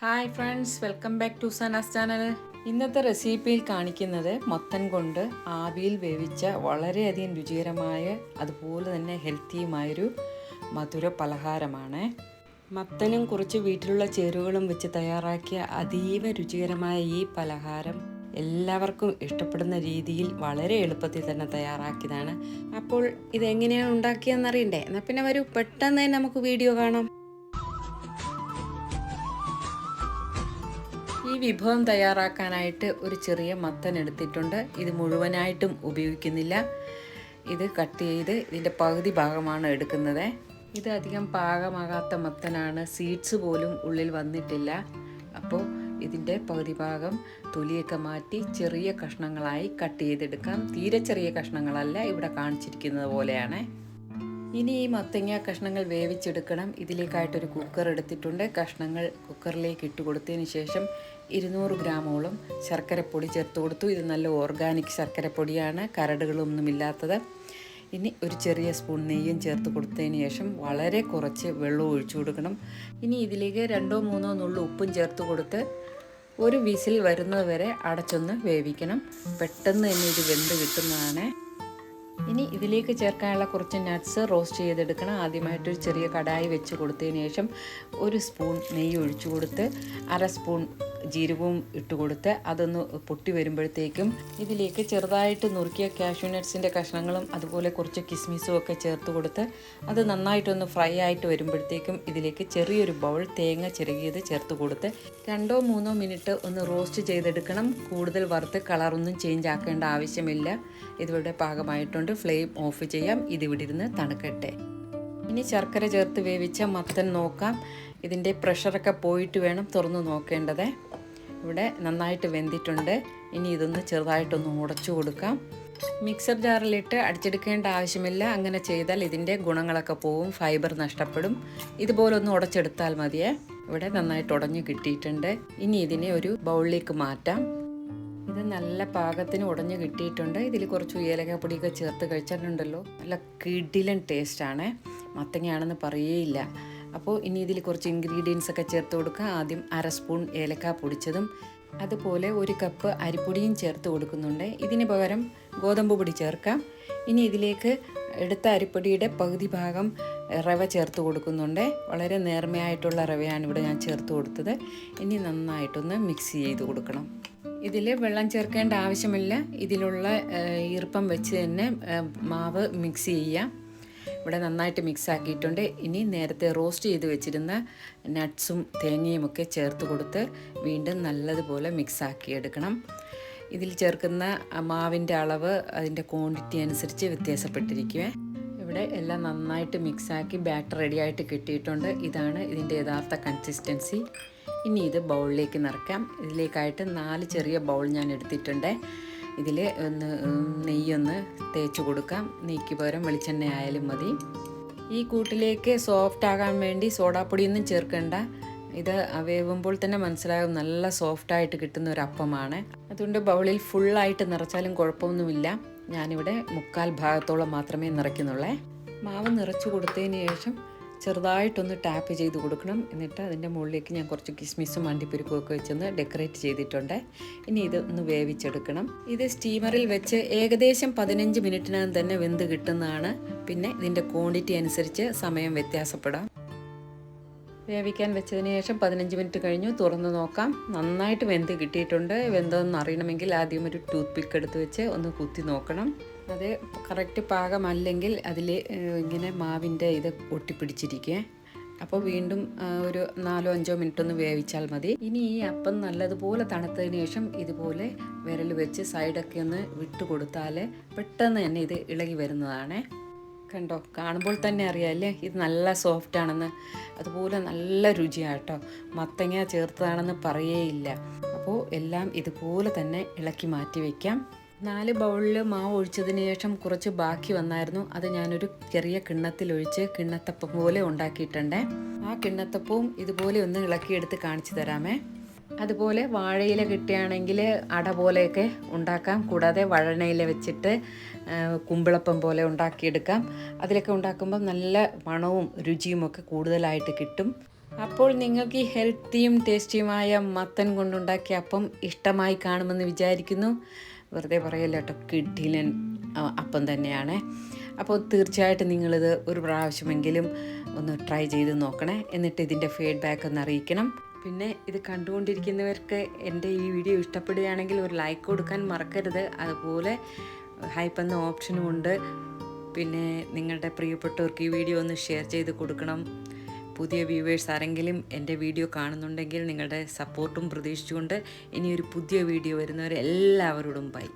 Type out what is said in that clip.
Hi friends welcome back to Sana's channel ഇന്നത്തെ റെസിപ്പിയിൽ കാണിക്കുന്നത് മത്തൻ കൊണ്ട് ആവിയിൽ വേവിച്ച വളരെയധികം രുചികരമായ അതുപോലെ തന്നെ ഹെൽത്തിയുമായൊരു മധുര പലഹാരമാണ്. മത്തനും കുറച്ച് വീട്ടിലുള്ള ചേരുവകളും വെച്ച് തയ്യാറാക്കിയ അതീവ രുചികരമായ ഈ പലഹാരം എല്ലാവർക്കും ഇഷ്ടപ്പെടുന്ന രീതിയിൽ വളരെ എളുപ്പത്തിൽ തന്നെ തയ്യാറാക്കിയതാണ്. അപ്പോൾ ഇതെങ്ങനെയാണ് ഉണ്ടാക്കിയതെന്നറിയണ്ടേ? എന്നാൽ പിന്നെ വരൂ പെട്ടെന്ന് തന്നെ നമുക്ക് വീഡിയോ കാണാം. ഈ വിഭവം തയ്യാറാക്കാനായിട്ട് ഒരു ചെറിയ മത്തൻ എടുത്തിട്ടുണ്ട്. ഇത് മുഴുവനായിട്ടും ഉപയോഗിക്കുന്നില്ല. ഇത് കട്ട് ചെയ്ത് ഇതിന്റെ പകുതി ഭാഗമാണ് എടുക്കുന്നത്. ഇത് അധികം പാകമാകാത്ത മത്തനാണ്. സീഡ്സ് പോലും ഉള്ളിൽ വന്നിട്ടില്ല. അപ്പോൾ ഇതിന്റെ പകുതി ഭാഗം തൊലിയൊക്കെ മാറ്റി ചെറിയ കഷ്ണങ്ങളായി കട്ട് ചെയ്തെടുക്കാം. തീരെ ചെറിയ കഷ്ണങ്ങളല്ല ഇവിടെ കാണിച്ചിരിക്കുന്നത് പോലെയാണ്. ഇനി ഈ മത്തങ്ങ കഷ്ണങ്ങൾ വേവിച്ചെടുക്കണം. ഇതിലേക്കായിട്ടൊരു കുക്കർ എടുത്തിട്ടുണ്ട്. കഷ്ണങ്ങൾ കുക്കറിലേക്ക് ഇട്ട് കൊടുത്തതിന് ശേഷം ഇരുന്നൂറ് ഗ്രാമോളം ശർക്കരപ്പൊടി ചേർത്ത് കൊടുത്തു. ഇത് നല്ല ഓർഗാനിക് ശർക്കരപ്പൊടിയാണ്. കരടുകളൊന്നുമില്ലാത്തത് ഇനി ഒരു ചെറിയ സ്പൂൺ നെയ്യും ചേർത്ത് കൊടുത്തതിന് ശേഷം വളരെ കുറച്ച് വെള്ളം ഒഴിച്ചു കൊടുക്കണം. ഇനി ഇതിലേക്ക് രണ്ടോ മൂന്നോ നുള്ളു ഉപ്പും ചേർത്ത് കൊടുത്ത് ഒരു വിസിൽ വരുന്നത് വരെ അടച്ചൊന്ന് വേവിക്കണം. പെട്ടെന്ന് തന്നെ ഇത് വെന്ത് കിട്ടുന്നതാണ്. ഇനി ഇതിലേക്ക് ചേർക്കാനുള്ള കുറച്ച് നട്ട്സ് റോസ്റ്റ് ചെയ്തെടുക്കണം. ആദ്യമായിട്ടൊരു ചെറിയ കടായി വെച്ച് കൊടുത്തതിന് ശേഷം ഒരു സ്പൂൺ നെയ്യ് ഒഴിച്ചു കൊടുത്ത് അര സ്പൂൺ ജീരകവും ഇട്ട് കൊടുത്ത് അതൊന്ന് പൊട്ടി വരുമ്പോഴത്തേക്കും ഇതിലേക്ക് ചെറുതായിട്ട് നുറുക്കിയ കാഷ്യൂ നട്ട്സിന്റെ കഷ്ണങ്ങളും അതുപോലെ കുറച്ച് കിസ്മിസും ഒക്കെ ചേർത്ത് കൊടുത്ത് അത് നന്നായിട്ടൊന്ന് ഫ്രൈ ആയിട്ട് വരുമ്പോഴത്തേക്കും ഇതിലേക്ക് ചെറിയൊരു ബൗൾ തേങ്ങ ചിരകിയത് ചേർത്ത് കൊടുത്ത് രണ്ടോ മൂന്നോ മിനിറ്റ് ഒന്ന് റോസ്റ്റ് ചെയ്തെടുക്കണം. കൂടുതൽ വറുത്ത് കളറൊന്നും ചേഞ്ച് ആക്കേണ്ട ആവശ്യമില്ല. ഇതിവിടെ പാകമായിട്ടുണ്ട്. ഫ്ലെയിം ഓഫ് ചെയ്യാം. ഇതിവിടെ ഇരുന്ന് തണുക്കട്ടെ. ഇനി ശർക്കര ചേർത്ത് വേവിച്ച മത്തൻ നോക്കാം. ഇതിന്റെ പ്രഷറൊക്കെ പോയിട്ട് വേണം തുറന്ന് നോക്കേണ്ടത്. ഇവിടെ നന്നായിട്ട് വെന്തിട്ടുണ്ട്. ഇനി ഇതൊന്ന് ചെറുതായിട്ടൊന്ന് ഉടച്ചു കൊടുക്കാം. മിക്സർ ജാറിലിട്ട് അടിച്ചെടുക്കേണ്ട ആവശ്യമില്ല. അങ്ങനെ ചെയ്താൽ ഇതിന്റെ ഗുണങ്ങളൊക്കെ പോവും ഫൈബർ നഷ്ടപ്പെടും. ഇതുപോലെ ഒന്ന് ഉടച്ചെടുത്താൽ മതിയേ. ഇവിടെ നന്നായിട്ട് ഉടഞ്ഞു കിട്ടിയിട്ടുണ്ട്. ഇനി ഇതിനെ ഒരു ബൗളിലേക്ക് മാറ്റാം. ഇത് നല്ല പാകത്തിന് ഉടഞ്ഞു കിട്ടിയിട്ടുണ്ട്. ഇതിൽ കുറച്ച് ഏലക്കാപ്പൊടിയൊക്കെ ചേർത്ത് കഴിച്ചിട്ടുണ്ടല്ലോ. നല്ല കിടിലൻ ടേസ്റ്റാണ് മത്തങ്ങയാണെന്ന് പറയേയില്ല. അപ്പോൾ ഇനി ഇതിൽ കുറച്ച് ഇൻഗ്രീഡിയൻസ് ഒക്കെ ചേർത്ത് കൊടുക്കുക. ആദ്യം അര സ്പൂൺ ഏലക്ക പൊടിച്ചതും അതുപോലെ ഒരു കപ്പ് അരിപ്പൊടിയും ചേർത്ത് കൊടുക്കുന്നുണ്ട്. ഇതിന് പകരം ഗോതമ്പ് പൊടി ചേർക്കാം. ഇനി ഇതിലേക്ക് എടുത്ത അരിപ്പൊടിയുടെ പകുതി ഭാഗം റവ ചേർത്ത് കൊടുക്കുന്നുണ്ട്. വളരെ നേർമയായിട്ടുള്ള റവയാണ് ഇവിടെ ഞാൻ ചേർത്ത് കൊടുത്തത്. ഇനി നന്നായിട്ടൊന്ന് മിക്സ് ചെയ്ത് കൊടുക്കണം. ഇതിൽ വെള്ളം ചേർക്കേണ്ട ആവശ്യമില്ല. ഇതിലുള്ള ഈർപ്പം വെച്ച് തന്നെ മാവ് മിക്സ് ചെയ്യാം ഇവിടെ നന്നായിട്ട് മിക്സ് ആക്കിയിട്ടുണ്ട്. ഇനി നേരത്തെ റോസ്റ്റ് ചെയ്ത് വെച്ചിരുന്ന നട്ട്സും തേങ്ങയും ഒക്കെ ചേർത്ത് കൊടുത്ത് വീണ്ടും നല്ലതുപോലെ മിക്സ് ആക്കിയെടുക്കണം ഇതിൽ ചേർക്കുന്ന മാവിന്റെ അളവ് അതിന്റെ ക്വാണ്ടിറ്റി അനുസരിച്ച് വ്യത്യാസപ്പെട്ടിരിക്കുവേ. ഇവിടെ എല്ലാം നന്നായിട്ട് മിക്സാക്കി ബാറ്റർ റെഡിയായിട്ട് കിട്ടിയിട്ടുണ്ട്. ഇതാണ് ഇതിന്റെ യഥാർത്ഥ കൺസിസ്റ്റൻസി ഇനി ഇത് ബൗളിലേക്ക് നിറയ്ക്കാം. ഇതിലേക്കായിട്ട് നാല് ചെറിയ ബൗൾ ഞാൻ എടുത്തിട്ടുണ്ട്. ഇതിൽ ഒന്ന് നെയ്യൊന്ന് തേച്ച് കൊടുക്കാം. നെയ്ക്ക് പകരം വെളിച്ചെണ്ണ ആയാലും മതി. ഈ കൂട്ടിലേക്ക് സോഫ്റ്റ് ആകാൻ വേണ്ടി സോഡാപ്പൊടിയൊന്നും ചേർക്കേണ്ട. ഇത് വേവുമ്പോൾ തന്നെ മനസ്സിലാകും നല്ല സോഫ്റ്റായിട്ട് കിട്ടുന്ന ഒരു അപ്പമാണ്. അതുകൊണ്ട് ബൗളിൽ ഫുള്ളായിട്ട് നിറച്ചാലും കുഴപ്പമൊന്നുമില്ല. ഞാനിവിടെ മുക്കാൽ ഭാഗത്തോളം മാത്രമേ നിറയ്ക്കുന്നുള്ളേ. മാവ് നിറച്ചു കൊടുത്തതിന് ശേഷം ചെറുതായിട്ടൊന്ന് ടാപ്പ് ചെയ്ത് കൊടുക്കണം. എന്നിട്ട് അതിന്റെ മുകളിലേക്ക് ഞാൻ കുറച്ച് കിസ്മിസും അണ്ടിപ്പരിപ്പും ഒക്കെ വെച്ചൊന്ന് ഡെക്കറേറ്റ് ചെയ്തിട്ടുണ്ട്. ഇനി ഇത് ഒന്ന് വേവിച്ചെടുക്കണം. ഇത് സ്റ്റീമറിൽ വെച്ച് ഏകദേശം പതിനഞ്ച് മിനിറ്റിനകം തന്നെ വെന്ത് കിട്ടുന്നതാണ്. പിന്നെ ഇതിന്റെ ക്വാണ്ടിറ്റി അനുസരിച്ച് സമയം വ്യത്യാസപ്പെടാം. വേവിക്കാൻ വെച്ചതിന് ശേഷം പതിനഞ്ച് മിനിറ്റ് കഴിഞ്ഞു. തുറന്ന് നോക്കാം. നന്നായിട്ട് വെന്ത് കിട്ടിയിട്ടുണ്ട്. വെന്തതെന്ന് അറിയണമെങ്കിൽ ആദ്യം ഒരു ടൂത്ത് പിക്ക് എടുത്ത് വെച്ച് ഒന്ന് കുത്തി നോക്കണം. അത് കറക്റ്റ് പാകമല്ലെങ്കിൽ അതിൽ ഇങ്ങനെ മാവിന്റെ ഇത് ഒട്ടിപ്പിടിച്ചിരിക്കുക അപ്പോൾ വീണ്ടും ഒരു നാലോ അഞ്ചോ മിനിറ്റ് ഒന്ന് വേവിച്ചാൽ മതി. ഇനി ഈ അപ്പം നല്ലതുപോലെ തണുത്തതിന് ശേഷം ഇതുപോലെ വിരൽ വെച്ച് സൈഡൊക്കെ ഒന്ന് വിട്ട് കൊടുത്താൽ പെട്ടെന്ന് തന്നെ ഇത് ഇളകി വരുന്നതാണ്. കണ്ടോ? കാണുമ്പോൾ തന്നെ അറിയാമല്ലേ ഇത് നല്ല സോഫ്റ്റ് ആണെന്ന്. അതുപോലെ നല്ല രുചിയാട്ടോ മത്തങ്ങ ചേർത്തതാണെന്ന് പറയേയില്ല. അപ്പോൾ എല്ലാം ഇതുപോലെ തന്നെ ഇളക്കി മാറ്റി വയ്ക്കാം നാല് ബൗളിൽ മാവ് ഒഴിച്ചതിന് ശേഷം കുറച്ച് ബാക്കി വന്നായിരുന്നു. അത് ഞാനൊരു ചെറിയ കിണ്ണത്തിൽ ഒഴിച്ച് കിണ്ണത്തപ്പം പോലെ ഉണ്ടാക്കിയിട്ടുണ്ട്. ആ കിണ്ണത്തപ്പവും ഇതുപോലെ ഒന്ന് ഇളക്കിയെടുത്ത് കാണിച്ചു തരാമേ. അതുപോലെ വാഴയില കിട്ടുകയാണെങ്കിൽ അട പോലെയൊക്കെ ഉണ്ടാക്കാം. കൂടാതെ വഴണയില വെച്ചിട്ട് കുമ്പിളപ്പം പോലെ ഉണ്ടാക്കിയെടുക്കാം. അതിലൊക്കെ ഉണ്ടാക്കുമ്പോൾ നല്ല മണവും രുചിയും ഒക്കെ കൂടുതലായിട്ട് കിട്ടും. അപ്പോൾ നിങ്ങൾക്ക് ഈ ഹെൽത്തിയും ടേസ്റ്റിയുമായ മത്തൻ കൊണ്ടുണ്ടാക്കിയ അപ്പം ഇഷ്ടമായി കാണുമെന്ന് വിചാരിക്കുന്നു. വെറുതെ പറയല്ല കേട്ടോ കിഡിലൻ അപ്പം തന്നെയാണ്. അപ്പോൾ തീർച്ചയായിട്ടും നിങ്ങളിത് ഒരു പ്രാവശ്യമെങ്കിലും ഒന്ന് ട്രൈ ചെയ്ത് നോക്കണേ. എന്നിട്ട് ഇതിന്റെ ഫീഡ്ബാക്ക് ഒന്ന് അറിയിക്കണം. പിന്നെ ഇത് കണ്ടുകൊണ്ടിരിക്കുന്നവർക്ക് എന്റെ ഈ വീഡിയോ ഇഷ്ടപ്പെടുകയാണെങ്കിൽ ഒരു ലൈക്ക് കൊടുക്കാൻ മറക്കരുത്. അതുപോലെ ഹൈപ്പ് എന്ന ഓപ്ഷനും ഉണ്ട്. പിന്നെ നിങ്ങളുടെ പ്രിയപ്പെട്ടവർക്ക് ഈ വീഡിയോ ഒന്ന് ഷെയർ ചെയ്ത് കൊടുക്കണം. പുതിയ വ്യൂവേഴ്സ് ആരെങ്കിലും എന്റെ വീഡിയോ കാണുന്നുണ്ടെങ്കിൽ നിങ്ങളുടെ സപ്പോർട്ടും പ്രതീക്ഷിച്ചുകൊണ്ട് ഇനിയൊരു പുതിയ വീഡിയോ വരുന്നവരെ എല്ലാവരോടും ബൈ